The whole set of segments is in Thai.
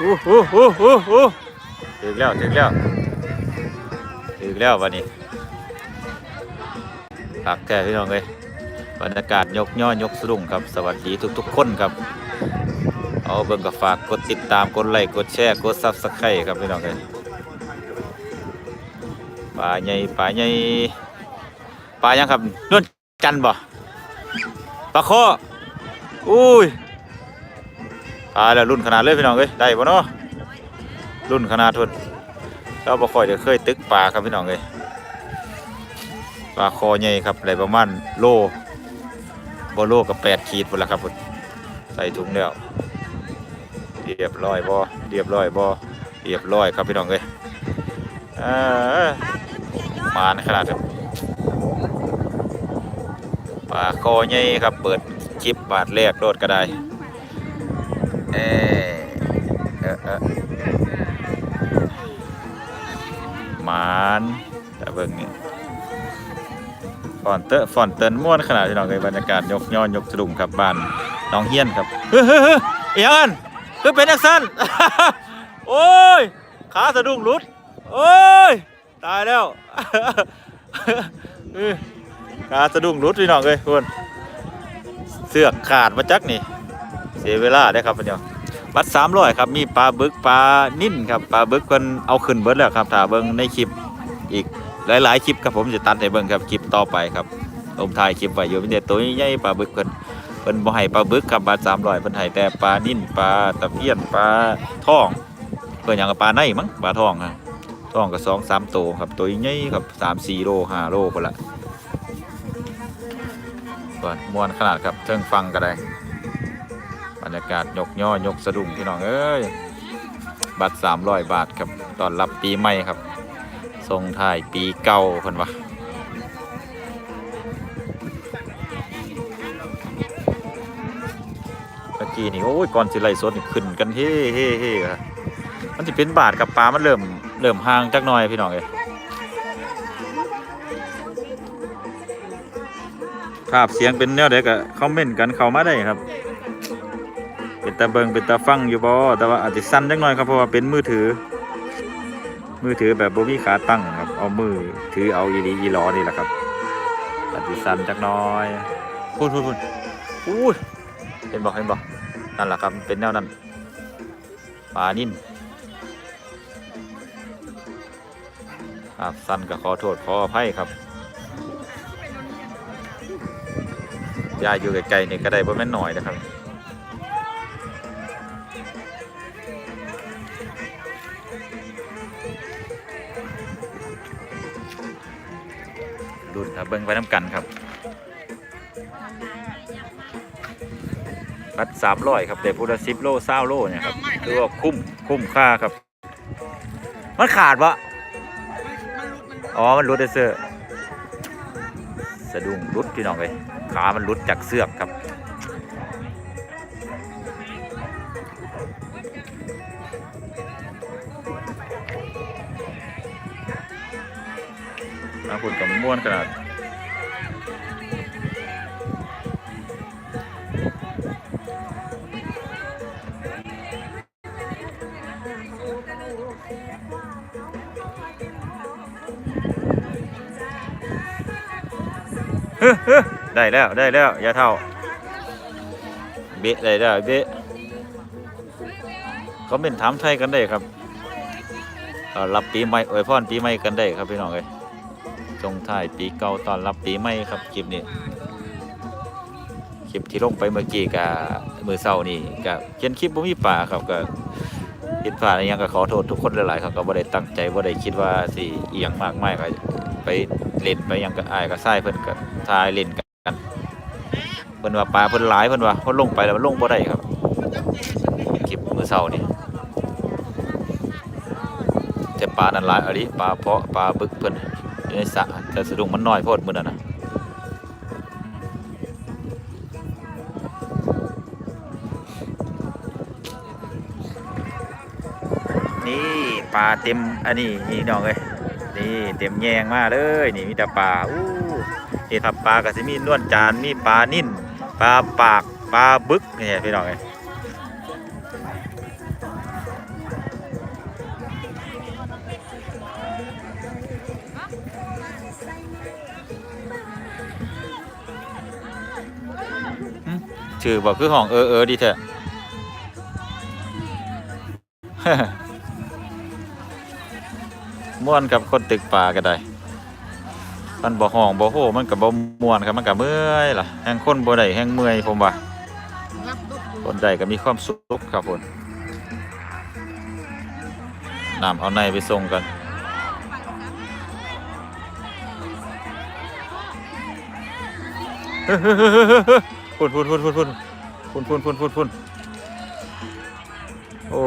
อู้หูหูหูหูถึงแล้วถึงแล้วถึงแล้ววันนี้ผักแท้พี่น้องเลยบรรยากาศยกย่อยกสะดุ้งครับสวัสดีทุก ๆ คนครับ เอาเบิ่งกับฝากกดติดตามกดไลค์กดแชร์กดซับสไครต์ครับพี่น้องเลยปลาใหญ่ปลาใหญ่ปลายังครับนวลจันบ่ปลาข้ออุ้ย ปลาแล้วรุ่นขนาดเลยพี่น้องเอ้ยได้บ่เนาะรุ่นขนาดทุนเราบ่ค่อยจะเคยตึกปลาครับพี่น้องเอ้ยปลาคอใหญ่ครับได้ประมาณโลบ่โลกับแปดขีดพุ่นละครับพุ่นใส่ถุงแล้วเรียบร้อยบ่เรียบร้อยบ่เรียบร้อยครับพี่น้องเอ้ยอ่อมานขนาดครับปลาคอใหญ่ครับเปิดคลิปบาทแรกโดดก็ได้ เออเออเออมานแต่เบิ่งนี่ฟอนเตอร์ฟอนเตินม่วนขนาดที่น้องเอ้ยบรรยากาศยกย้อนยกสะดุ้งครับบ้านน้องเฮียนครับเฮ้ยเฮ้ยเฮ้ยอีหยังอันคือเป็นจังซั่นโอ้ยขาสะดุ้งหลุดโอ้ยตายแล้วขาสะดุ้งหลุดพี่น้องเอ้ยคุณเสือกขาดมาจักนี่ สียเวลาได้ครับพี่น้องบัตรสามร้อยครับมีปลาบึกปลานิ่นครับปลาบึกเพิ่นเอาขึ้นเบิดแล้วครับถ้าเบิ่งในคลิปอีกหลายๆคลิปครับผมจะตัดให้เบิ่งครับคลิปต่อไปครับผมถ่ายคลิปไว้อยู่มีแต่ตัวใหญ่ปลาบึกเพิ่นเพิ่นบ่ให้ปลาบึกครับบาทสามร้อยเพิ่นให้แต่ปลานิ่นปลาตะเพียนปลาท่องเพิ่นหยังกับปลาในมั้งปลาท่องครับท่องก็สองสามโตวครับตัวใหญ่ครับสามสี่โลห้าโลพุ่นละส่วนมวนขนาดครับเทิงฟังก็ได้ รรยากาศยกย่อยกสะดุ้งพี่น้องเอ้ยบัตรสามร้อยบาทครับตอนรับปีใหม่ครับส่งท้ายปีเก่าเพิ่นว่าเมื่อกี้นี่โอ้ยก่อนสิไล่สดนี่ขึ้นกันเฮ้เฮ้เฮ้ครับมันจะเป็นบาทกับปลามันเริ่มเริ่มห่างจักหน่อยพี่น้องเอ้ยภาพเสียงเป็นแนวเด็กอะคอมเมนต์กันเข้ามาได้ครับ ตาเบิงเป็นตาฟังอยู่บ่แต่ว่าอาจจะสั้นจักหน่อยครับเพราะว่าเป็นมือถือ มือถือแบบบ่มีขาตั้งครับเอามือถือเอาอีหลีอีหลอนี่แหละครับอาจจะสั้นจักหน่อยพูดพูดพูดอู้ยเห็นบอกเห็นบอกนั่นแหละครับเป็นแนวนั้นปลานิ่นครับสั้นก็ขอโทษขออภัยครับยายอยู่ไกลๆนี่ก็ได้บ่แม่นหน่อยนะครับ ดุนครับเบิ้งไปน้ำกันครับรัดสามร้อยครับเด็พุทธสิบโลเศร้าโลเนี่ยครับถือว่าคุ้มคุ้มค่าครับ มันขาดปะอ๋อ มันรุดได้เสื้อสะดุ้งรุดพี่น้องเลยขา มันรุดจากเสือกครับ ได้แล้วได้แล้วอย่าเท่า เบะได้แล้วเบะก็เป็นถามไทยกันได้ครับรับปีใหม่อวยพรปีใหม่กันได้ครับพี่น้องเอ้ยจงท้ายปีเก่าตอนรับปีใหม่ครับคลิปนี้คลิปที่ลงไปเมื่อกี้กับมือเศร้านี่กับเขียนคลิปบ่มีป่าครับก็ผิดพลาดอะไรยังก็ขอโทษทุกคนหลายๆครับก็บ่ได้ตั้งใจบ่ได้คิดว่าสิอียงมากมายก็ไปเล่นไปยังก็อายก็ใส่เพิ่นก็ทายเล่นกัน เพิ่นว่าปลาเพิ่นหลายเพิ่นว่าเพิ่นลงไปแล้วมันลงบ่ได้ครับคลิปมือเศร้านี่แต่ปลานั้นหลายอะลิปลาเพาะปลาบึกเพิ่นอยู่ในสระแต่สะดุ้งมันน้อยโพดมื้อนั้นน่ะนี่ปลาเต็มอันนี้นี่น้องเอ้ย นี่เต็มแยงมาเลยนี่มีแต่ปลาอู้นี่ครับปลากระสิมีนวดจานมีปลานิ่นปลาปากปลาบึกเนี่ยพี่น้องไงชื่อบอกคือห้องเออเออดีเถอะ ม่วนกับคนตึกป่าก็ได้มันบ่ห้องบ่โหมันก็บ่ม่วนครับมันก็เมื่อยล่ะแห่งคนบ่ได้แห่งเมื่อยผมว่าคนใดก็มีความสุขครับผมนำเอาในไปส่งกันพุ่นพุ่นพุ่นพุ่นพุ่นพุ่นพุ่นพุ่นพุ่นโอ้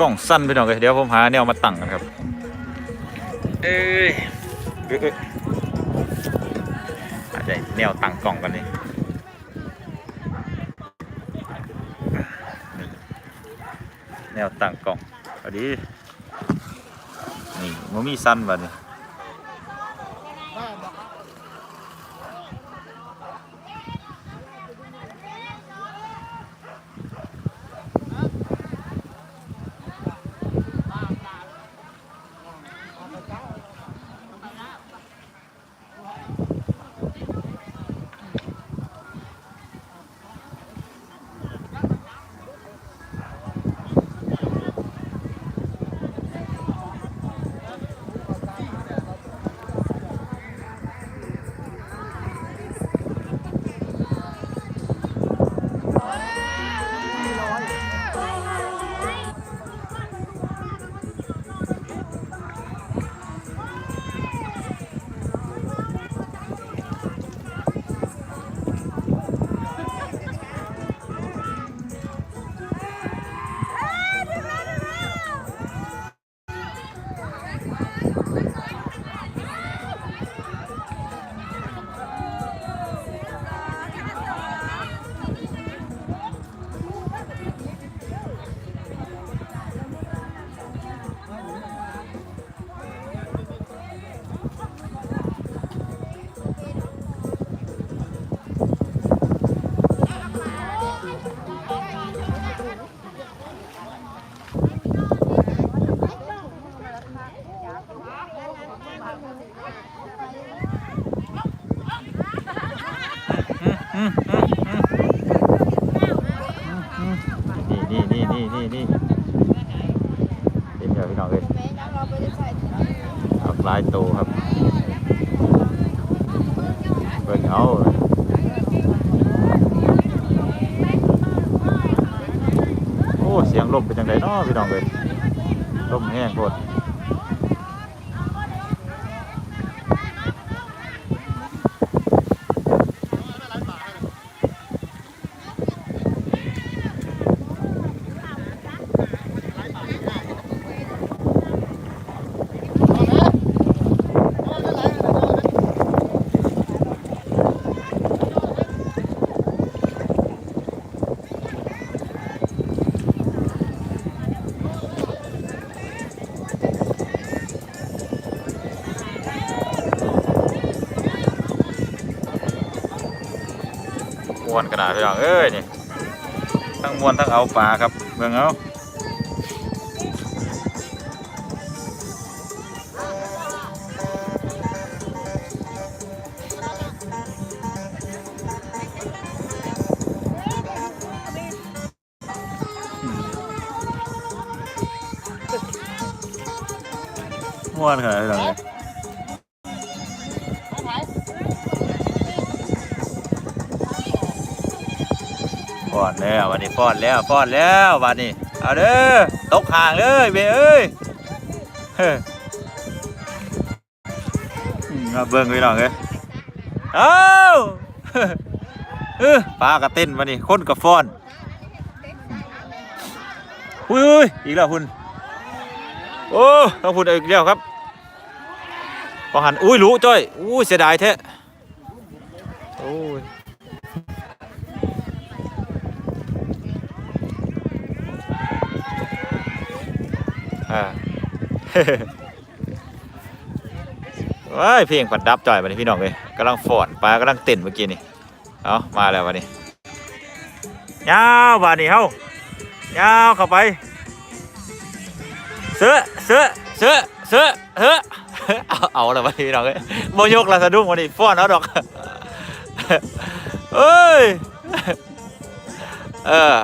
กล้องสั้นไปหน่อยเลยเดี๋ยวผมหาแนวมาตั้งกันครับ เอ้ยเอ้ยเอ้ยอาจจะแนวตั้งกล้องกันนี่แนวตั้งกล้องพอดีนี่มันมีสั้นบัดนี่นี่ 特别掌 วนขนาดพี่น้องเอ้ยนี่ทั้งมวนทั้งเอาปลาครับเมืองเอาม่วนขนาดพี่น้อง ป้อนแล้ววันนี้ป้อนแล้วป้อนแล้ววันนี้เอาเด้อตกห่างเลยเบ้เอ้ยเฮ้ยอืมาเบิ่งพี่น้องเลยเอ้าเออปลากระเต้นวันนี้คนกับฟ้อนอุ้ยอยอีกแล้วคุณโอ้ต้องพูดอีกแล้วครับพอหันอุ้ยรู้จ้อยอุ้ยเสียดายแท้โอ้ย อ่าว้ายเพลงผัดดับจ่อยมานี่พี่น้องเลยกำลังฟอนปลากำลังเต้นเมื่อกี้นี่เอามาแล้ววันนี้ยาวบานนี้เฮายาวเข้าไปเสือเสือเสือเสือเสือเอาเอาละวันนี้น้องเอ้ยโมยกละสะดุ้งวันนี้ฟ้อนเอาดอกเอ้ยเออ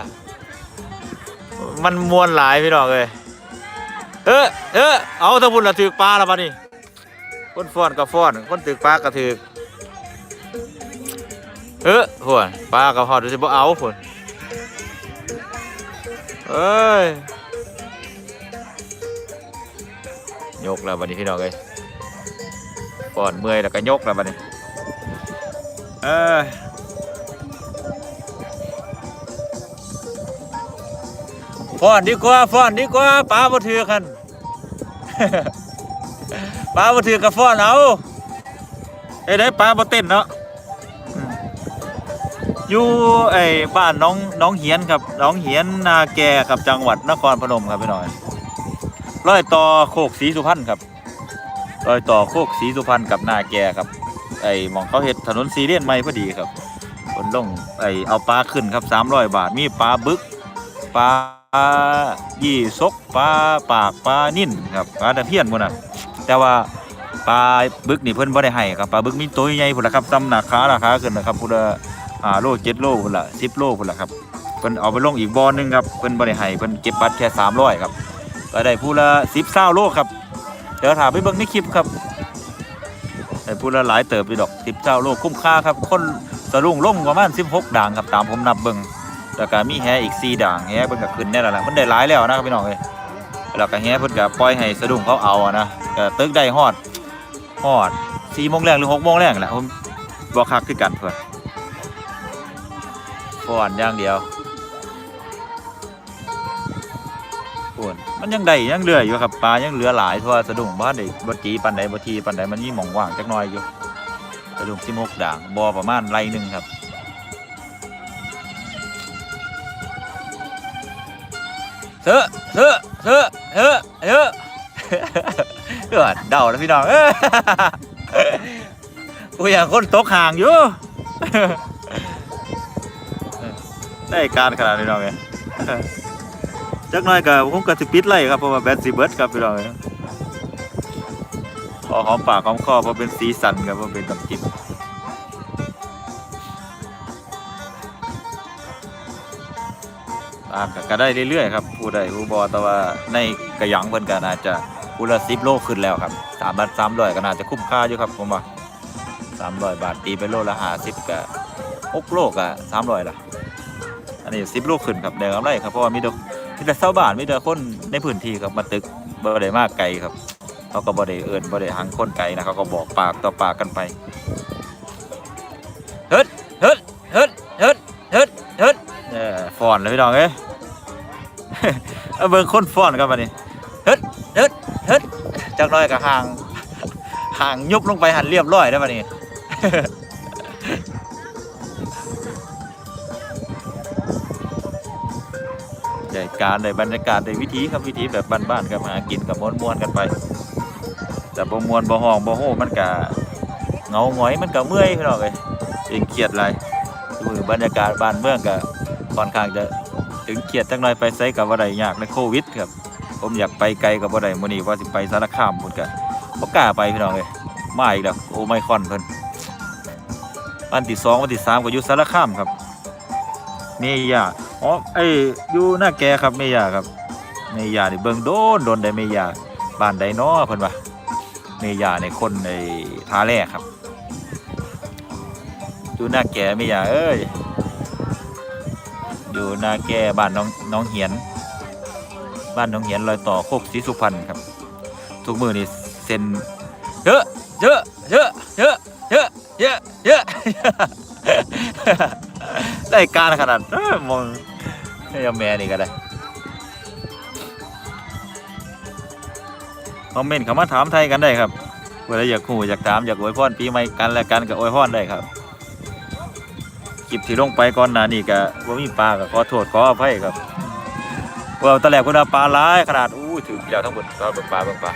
มันมวนหลายพี่น้องเลย เออเออเอาถ้าพุ่นละถือปลาละวันนี้คนฟ้อนกับฟ้อน คนถือปลาก็ถือเออหัวปลากับหอดจะบ่เอาพุ่นเอ้ยยกแล้วบัดนี้พี่น้องเอ้ยก่อนเมื่อยแล้วก็ยกแล้วบัดนี้เอ้ยฟ้อนดีกว่าฟ้อนดีกว่าปลาบ่ถือกัน ปลาบ่ถือกับฟ้อนเอาเอ้ได้ปลาบ่เต้นเนาะอยู่ไอ้บ้านน้องน้องเหียนครับน้องเหียนนาแกครับจังหวัดนครพนมครับพี่น้องร้อยต่อโคกสีสุพรรณครับร้อยต่อโคกสีสุพรรณกับนาแกครับ ไอ้มองเขาเห็ดถนนซีเรียนใหม่พอดีครับคนลงไอ้เอาปลาขึ้นครับสามร้อยบาท มีปลาบึกปลาายี่ซกปลาปากปลานิ่นครับปลาตะเพียนพวกนั้นแต่ว่าปลาบึกนี่เพิ่นบ่ได้ให้ครับปลาบึกมีตัวใหญ่พุ่นละครับซ้ำหนาขาราคาขึ้นนะครับพุ่นละห้าโลเจ็ดโลพุ่นละสิบโลพุ่นละครับเพิ่นเอาไปลงอีกบ่อหนึงครับเพิ่นบ่ได้ให้เพิ่นเก็บบัตรแค่สามร้อยครับก็ได้ผู้ละสิบเศร้าโลครับเดี๋ยวถามไปเบิ่งในคลิปครับได้ผู้ละหลายเติบอยู่ดอกสิบเศร้าโลคุ้มค่าครับ คนสะลุงลงประมาณสิบหกด่างครับตามผมนับเบิ่ง แล้วก็มีแฮอีกสี่ด่างแฮเพิ่นก็ขึ้นแน่แล้วล่ะมันได้หลายแล้วนะครับพี่น้องเอ้ยแล้วก็แฮเพิ่นก็ปล่อยให้สะดุ้งเขาเอาอะนะก็ตึกได้ฮอดฮอดสี่โมงแรงหรือหกโมงแรงแหละผมบ่คักคือกันเพิ่นฟ้อนอย่างเดียวโอนมันยังได้ยังเหลืออยู่ครับปลายังเหลือหลายทั่วสะดุ้งบ้านได้บ่จีปันใดบ่ทีปันใดมันมีหม่องว่างจักหน่อยอยู่สะดุ้งสิมกด่างบ่อประมาณไรหนึงครับ เถอเถอเถอเถอเถอเดือดเดาแล้วพี่น้องอ้ยกูอยากคนตกห่างอยู่ได้การขนาดนี้น้องเอ้ยจักหน่อยกับผมก็สิปิดไล่ครับเพราะว่าแบตสิเบิร์ดครับพี่น้องเอ้ยพอหอมปากหอมคอเพราะเป็นสีสันครับเพราะเป็นตำกิน ตามก็ได้เรื่อยๆครับผู้ใดผู้บอแต่ว่าในกระยังเพิ่นก็น่าจะผู้ละสิบโลขึ้นแล้วครับสามบาทสามร้อยก็น่าจะคุ้มค่าอยู่ครับผมว่าสามร้อยบาทตีไปโลละห้าสิบก็หกโลก็สามร้อยละอันนี้สิบโลขึ้นครับได้กำไรครับเพราะว่ามีดอกมีแต่ชาวบ้านมีแต่คนในพื้นที่ครับมาตึกบ่ได้มากไกลครับเขาก็บ่ได้เอิ้นบ่ได้หังคนไกลนะเขาก็บอกปากต่อปากกันไป ออฟ้อนเลยพี่น้องเอ้ยเอาเบิ่งคนฟ้อนครับบัดนี้เฮ็ดเฮ็ดเฮ็ดจักหน่อยก็ห่างห่างยุบลงไปหันเรียบร้อยแล้วบัดนี้ได้การได้บรรยากาศได้วิธีครับวิธีแบบบ้านๆครับหากินกับมวนๆกันไป แต่บ่มวนบ่ห้องบ่โหมันก็เงาหงอยมันก็เมื่อยพี่น้องเอ้ยเองเครียดหลายดูบรรยากาศบ้านเมืองก็ ค่อนข้างจะถึงเครียดจังหน่อยไปไสกับบ่ได้ยากในโควิดครับผมอยากไปไกลกับบ่ได้มื้อนี้ว่าสิไปสารคามพุ่นก็บ่กล้าไปพี่น้องเอ้ยมาอีกแล้วโอไมคอนเพิ่นวันที่สองวันที่สามก็อยู่สารคามครับเมยาอ๋อไออยู่หน้าแกครับเมยาครับเมยานี่เบิ่งโดนโดนได้เมยาบ้านใดน้อเพิ่นว่าเมยาในคนในท่าแรกครับอยู่หน้าแกเมยาเอ้ย อยู่นาแกบ้านน้องน้องเหียน บ้านน้องเหียนรอยต่อโคกศรีสุพรรณครับ ทุกมือนี่เซ็นเยอะเยอะเยอะเยอะเยอะเยอะเยอะได้การขนาดเอ้อมองให้ยแม่นี่ก็ได้คอมเมนต์เข้ามาถามไทยกันได้ครับเวลาอยากหูอยากถามอยากอวยพรปีใหม่กันและกันกับอวยพรได้ครับ คลิปที่ลงไปก่อนหน้านี้ก็บ่มีปลาก็ขอโทษขออภัยครับว่าตะแหลกคนปลาหลายขนาดอู้ถือเดียวทั้งหมดก็เบิ่งปลาเบิ่งปลา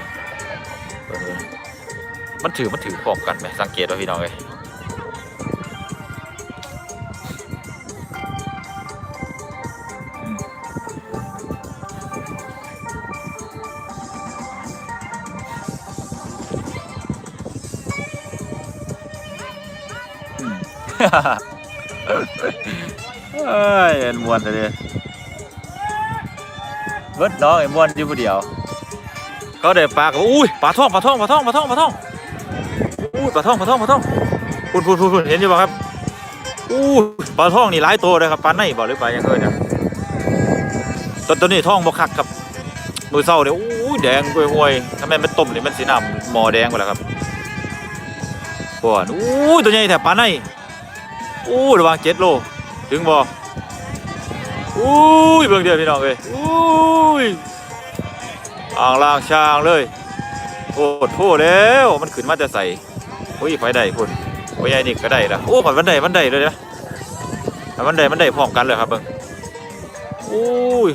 มันถือมันถือพร้อมกันไหมสังเกตว่าพี่น้องเลยฮ่าฮ่า อ็นมวนเลยเบิดน้องไอ้มวนอยู่ผู้เดียว เขาได้ปลากับอุ้ยปลาท่องปลาท่องปลาท่องปลาท่องปลาท่องอุ้ยปลาท่องปลาท่องปลาท่องพูนพูนพูนพูนเห็นอยู่ป่ะครับอู้ปลาท่องนี่หลายตัวเลยครับปลาในบ่หรือปลายังเกินเนี่ยตัวตัวนี้ท่องบ่คักครับมือเศร้าเนี่ยอู้แดงห่วยห่วยๆทำไมมันต้มนี่มันสีน้ำหมอแดงหมดแล้วครับปวนอู้ตัวใหญ่แถบปลาในอู้ระวังเจ็ดโล ถึงบ่ อู้ยเบิ่งเดียวพี่น้องเอ้ยอู้ยอ่างล่างช่างเลยโอ้โหแล้วมันขึ้นมาจะใส่โอ้ยไฟได้พุ่นโอ้ยไอ้นี่ก็ได้ละโอ้ผัดมันได้มันได้เลยนะผัดมันได้มันได้พร้อมกันเลยครับเบิ่งโอ้ย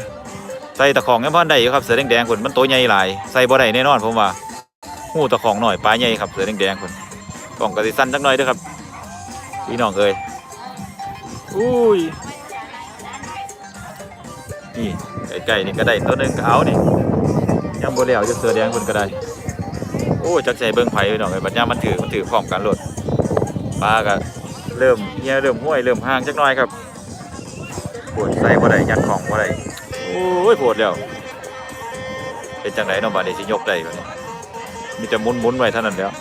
ใส่ตะของยังพันได้อยู่ครับเสือแดงๆพุ่นมันตัวใหญ่หลายใส่บ่ได้แน่นอนผมว่าหูตะของหน่อยปลาใหญ่ครับเสือแดงๆพุ่นกล่องกระสิสั้นจักหน่อยด้อครับพี่น้องเอ้ยอุ้ย นี่ใกล้ๆนี่ก็ได้ตัวหนึงก็เอานี่ยังบ่แล้วจะเสือแดงคนก็ได้ โอ้จักใจเบิ่งไผไปหน่อยบัดยามมันถือมันถือพร้อมกันโลดปลาก็เริ่มเหี่ยเริ่มห้วยเริ่มห่างจักหน่อยครับปวดใส่บ่ได้ยัดของบ่ได้โอ้ยปวดแล้วเป็นจังไดเนาะบัดนี้สิยกได้บัดนี้มีแต่หมุนๆไว้เท่านั้นแล้ว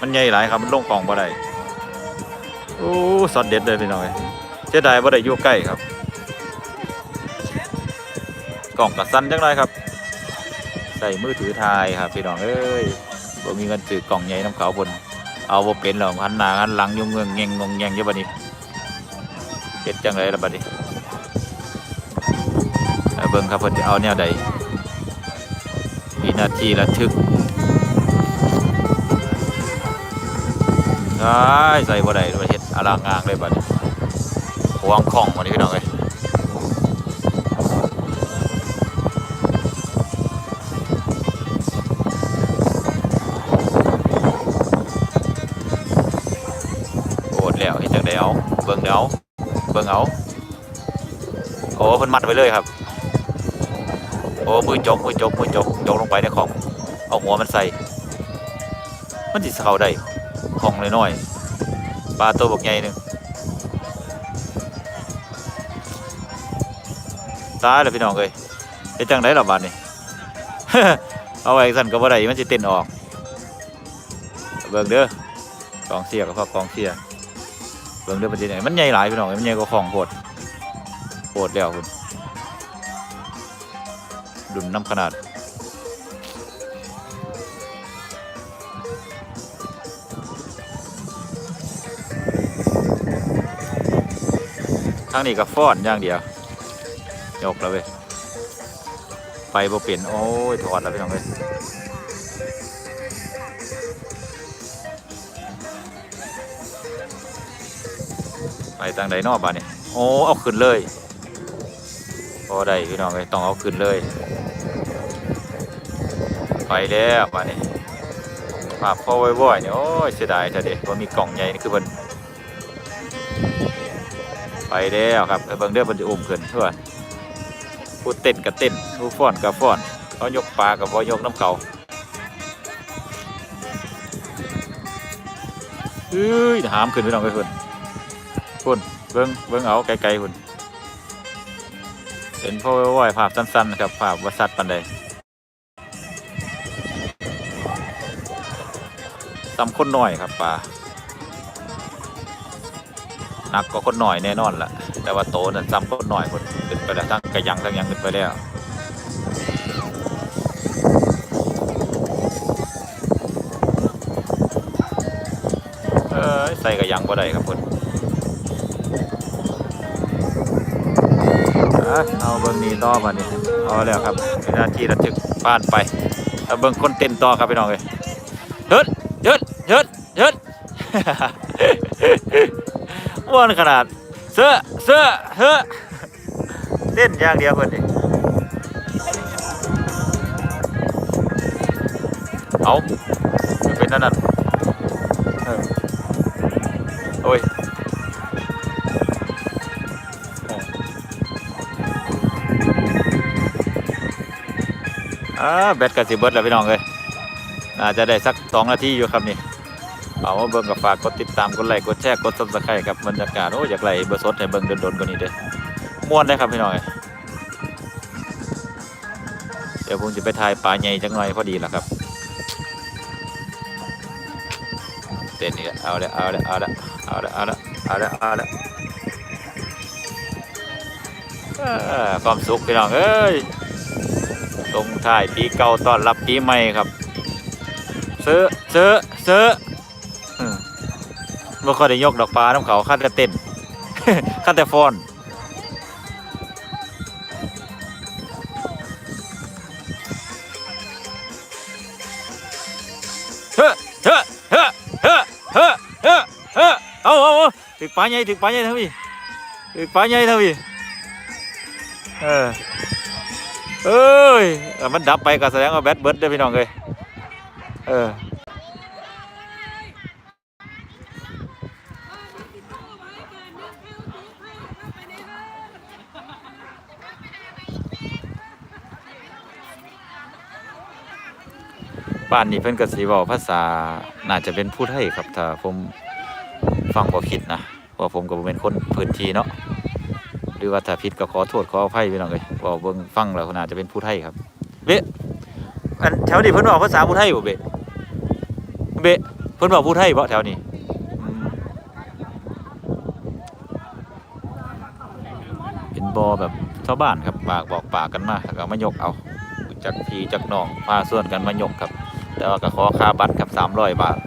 มันใหญ่หลายครับมันลงกล่องบ่ได้โอ้สอดเด็ดเลยพี่น้อยเสียดายบ่ได้อยู่ใกล้ครับ กล่องก็สั้นจังหน่อยครับ ใส่มือถือถ่ายครับพี่น้องเอ้ยบ่มีเงินซื้อกล่องใหญ่น้ำเขาบนเอาบ่เป็นหรอกหันหน้าหันหลังยุ่งเงงเงงงงแงงอยู่บัดนี้เฮ็ดจังไดล่ะบัดนี้เบิ่งครับเพิ่นจะเอาแนวใดวินาทีระทึกใช่ใส่บ่ได้ด้วยเฮ็ดอลางงางเลยบัดนี้หวงของบัดนี้พี่น้องเอ้ย เบิ่งเบิ่งเอา โอ้เพิ่นมัดไว้เลยครับ โอ้มือจกมือจกมือจกจกลงไปในของ เอาหัวมันใส่ มันสิเข้าได้ของน้อยๆปลาตัวบักใหญ่หนึงตายแล้วพี่น้องเอ้ยเฮ็ดจังไดล่ะบาดนี้ เอาไว้สั่นก็บ่ได้มันสิเต้นออก เบิ่งเด้อกองเสียกับพ่อกองเสีย เบิ่งเด้อประเด็นไหนมันใหญ่หลายพี่น้องมันใหญ่กว่าของโหดโหดแล้วคุณดุนน้ำขนาดทางนี้ก็ฟ้อนอย่างเดียวยกแล้วเว้ยไปบ่เปลี่ยนโอ้ยถอดแล้วพี่น้องเว้ย ไปทางใดนอกบ้านนี่โอ้เอาขึ้นเลยพอได้พี่น้องเลยต้องเอาขึ้นเลย ไปแล้วบ้านนี้ภาพพอบ่อยๆเนี่ยโอ้ยเสียดายแต่เด็กว่ามีกล่องใหญ่นี่คือเพิ่นไปแล้วครับไปเบิ่งเด้อเพิ่นจะอุ้มขึ้นทั่วผู้เต้นกับเต้นผู้ฟ้อนกับฟ้อนเขายกปลากับบ่ยกน้ำเขาเอ้ยหามขึ้นพี่น้องไปเพิ่น คุณเบิ้งเบิ้งเอาไกลๆคุณเป็นพ่อว่ายภาพสั้นๆครับภาพวัสัตปันใดตำคนหน่อยครับป่าหนักก็คนหน่อยแน่นอนล่ะแต่ว่าโตนั่นซ้ำคนหน่อยคนขึ้นไปแล้วทั้งกระยังทั้งยังขึ้นไปแล้วเอ้ยใส่กระยังบ่ได้ครับคน เอาเบิ้งนี้ต่อมานี่เอาแล้วครับนหน้าที่ระทึกบ้านไปเอาเบิ้งคนเต้นต่อครับพี่น้องเลยเฮ็ดเฮ็ดเฮ็ดเฮ็ดอ้วนขนาด เสื้อเสื้อเฮ้อเต้นอย่างเดียวเพิ่นนี่เอาเป็นนั่นน่ะเออโอ้ย อ่าแบตกับสิเบิร์ดแล้วพี่น้องเลยน่าจะได้สักสองนาทีอยู่ครับนี่เอามาเบิ่งกับฝากกดติดตามกดไลค์กดแชร์กดซับสไครต์ครับบรรยากาศโอ้อยากไล่เบอร์สดให้เบิ่งโดนๆกว่านี้เด้อม่วนได้ครับพี่น้องเดี๋ยวผมจะไปถ่ายปลาใหญ่จังหน่อยพอดีแล่ะครับเต้นนี่แหละเอาละเอาละเอาละเอาละเอาละเอาละเอาละความสุขพี่น้องเอ้ย ลงท้ายปีเก่าต้อนรับปีใหม่ครับเสือเสือเสืออืมบ่ค่อยได้ยกดอกปลาน้ำเขาคัดแต่เต้นคัดแต่ฟอนเฮ้เฮ้เฮ้เฮ้เฮ้เฮ้เฮ้เอาเอาเอาถึกปลาใหญ่ถึกปลาใหญ่เท่าพี่ถึกปลาใหญ่เท่าพี่เออ เอ้ยเอมันดับไปก็แสดงว่าแบตเบิดเด้พี่น้องเอ้ยเออบ้านนี้เพิ่นกสิเว้าภาษาน่าจะเป็นผู้ไทยครับ ถ้าผมฟังบ่ผิดนะเพราะผมก็บ่เป็นคนพื้นที่เนาะ รือว่าถ้าผิดก็ขอโทษขออภัยพี่น้องเอ้ยเว้าเบิ่งฟังแล้วน่าจะเป็นผู้ไทยครับ เบะอันแถวนี้เพิ่นเว้าภาษาผู้ไทยบ่เบะเบะเพิ่นเว้าผู้ไทยบ่แถวนี้เป็นบ่อแบบชาวบ้านครับปากบอกปากกันมาแล้วก็มายกเอาจากพี่จากน้องพาส่วนกันมายกครับ แต่ว่าก็ขอค่าบัตรครับสามร้อยบาท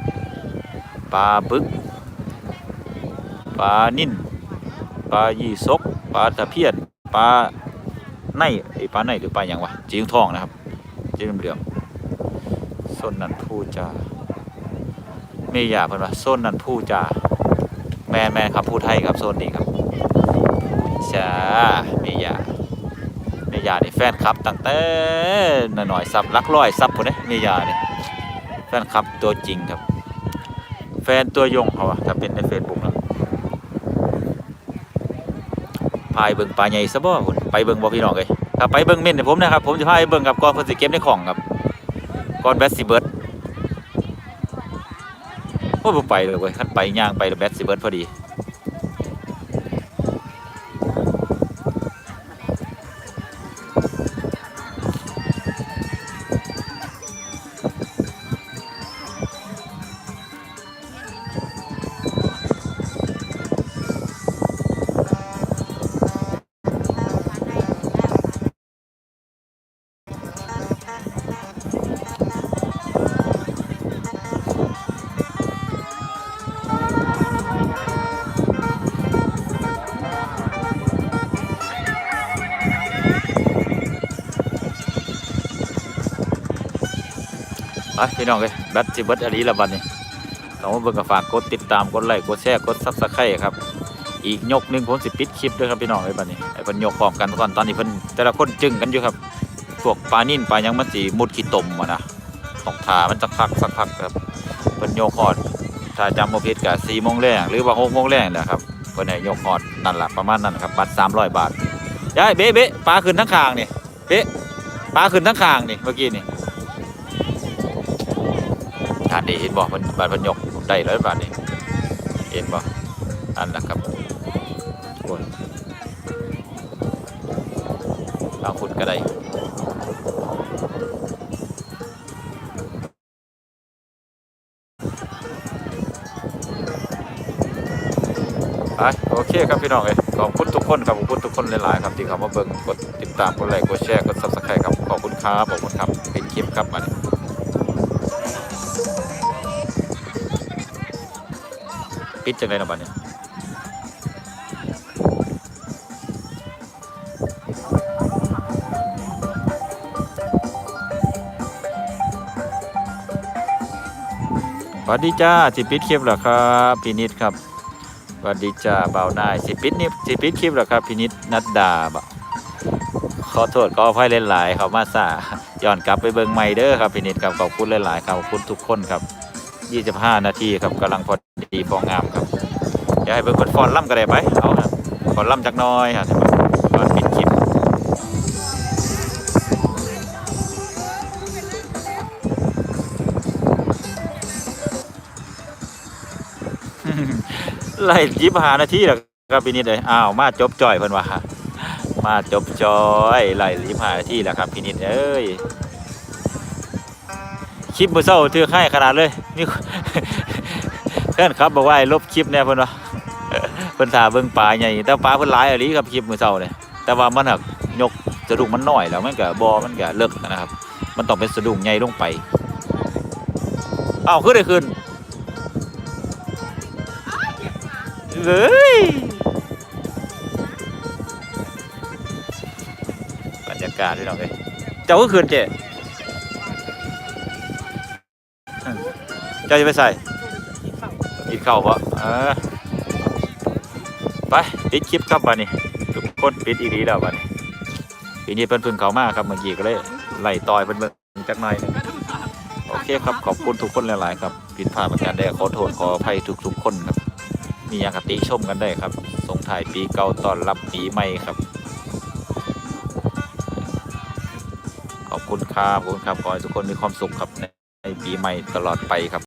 ปลาบึกปลานิ่น ปลายี่สกปลาตะเพียนปลาในไอปลาในหรือปลาอย่างวะจีนทองนะครับจีนเหลืองส้นนันผู้จาเมียาเพิ่นว่าส้นนันผู้จาแมนแมนครับผู้ไทยครับโซนนี้ครับจ้าเมียาเมียานี่แฟนคลับตั้งแต่หน่อยซับลักร้อยซับคนนี้เมียานี่แฟนคลับตัวจริงครับ แฟนตัวยงเขาอะถ้าเป็นในเฟซบุ๊กนะ พายเบิ่งปลาใหญ่ซะบ่พุ่นไปเบิ่งบ่พี่น้องเอ้ยถ้าไปเบิ่งเม่นให้ผมนะครับ ผมจะพาไปเบิ่งกับก่อนเพิ่นสิเก็บในของครับก่อนแบตสิเบิดโอ้บ่ไปเลยเว้ยคันไปย่างไปแล้วแบตสิเบิดพอดี พี่น้องเอ้ยแบตสิเบิดอลีละบัดนี้ต้องมาเบิ่งกับฝากกดติดตามกดไลค์กดแชร์กดซับสไครต์ครับ อีกยกหนึ่งผมสิปิดคลิปด้วยครับพี่น้องเอ้ยบัดนี้ไอ้เพิ่นยกพร้อมกันก่อนตอนนี้เพิ่นแต่ละคนจึงกันอยู่ครับพวกปลานิ่นปลายังมันสิมุดขี้ตมอะนะต้องทามันสักพักสักพักครับเพิ่นยกฮอดถ้าจำบ่ผิดก็4โมงแรงหรือว่า6โมงแรงแหละครับเพิ่นให้ยกฮอดนั่นล่ะประมาณนั้นครับบัตร300บาทยายเบ๊ะเบ๊ะปลาขึ้นทั้งคางนี่เบ๊ะปลาขึ้นทั้งคางนี่เมื่อกี้นี่านนี้เห็นบอกมันบานพันยกได้แล้วบานนี้เห็นบอกอันนะครับโอ้ยบางฟุตก็ได้ไปโอเคครับพี่น้องเอ้ยขอบคุณทุกคนครับขอบคุณทุกคนหลายๆครับที่เข้ามาเบิ่งกดติดตามกดไลค์กดแชร์กดซับสไครต์ครับขอบคุณครับขอบคุณครับเป็นคลิปครับมัน ปิดจังเลยนะบัดนี้สวัสดีจ้าสิปิดคลิปเหรอครับพินิดครับสวัสดีจ้าเบาหน้ายสิปิดนี่สิปิดคลิปเหรอครับพินิดนัดดาบขอโทษขออภัยหลายๆเขามาซาย้อนกลับไปเบิ่งใหม่เด้อครับพินิดครับขอบคุณเล่นหลายครับขอบคุณทุกคนครับ 25 นาทีครับกำลังพอ ดีพองามครับอยากให้เบิ่งเพิ่นฟอนล่ำก็ได้ไปเอาครับฟอนล่ำจักน้อยครับก่อนปิดคลิปไล่ยิบหานาทีแล้วครับพี่นิดเลยอ้าวมาจบจอยเพิ่นว่ามาจบจอยไล่ยิบหานาทีแล้วครับพี่นิดเอ้ยคลิปมือเศร้าถือให้ขนาดเลยนี่ เพื่อนครับบอกว่าลบคลิปแน่เพิ่นว่าเพิ่นถาเบิ่งปลาใหญ่แต่ปลาเพิ่นหลายอะลีครับคลิปมือเศร้าเนี่ยแต่ว่ามันหักยกสะดุ้งมันน้อยแล้วมันก็บ่มันก็เลิกนะครับ มันต้องเป็นสะดุ้งใหญ่ลงไปอ้าวขึ้นได้ขึ้นเฮ้ยบรรยากาศพี่น้องเอ้ยเจ้าก็ขึ้นเจ๊เจ้าจะไปใส่ กินข้าวปะเออไปปิดคลิปครับวันนี้ทุกคนปิดอีดีแล้ววันนี้ปีนี้เพิ่นพึ่งเขามากครับเมื่อกี้ก็เลยไล่ต่อยเพิ่นจักหน่อยหนึงโอเคครับขอบคุณทุกคนหลายๆครับผิดพลาดประการใดขอโทษขออภัยทุกๆคนครับ มีอคติชมกันได้ครับส่งท้ายปีเก่าต้อนรับปีใหม่ครับ ขอบคุณครับขอบคุณครับขอให้ทุกคนมีความสุขครับในปีใหม่ตลอดไปครับ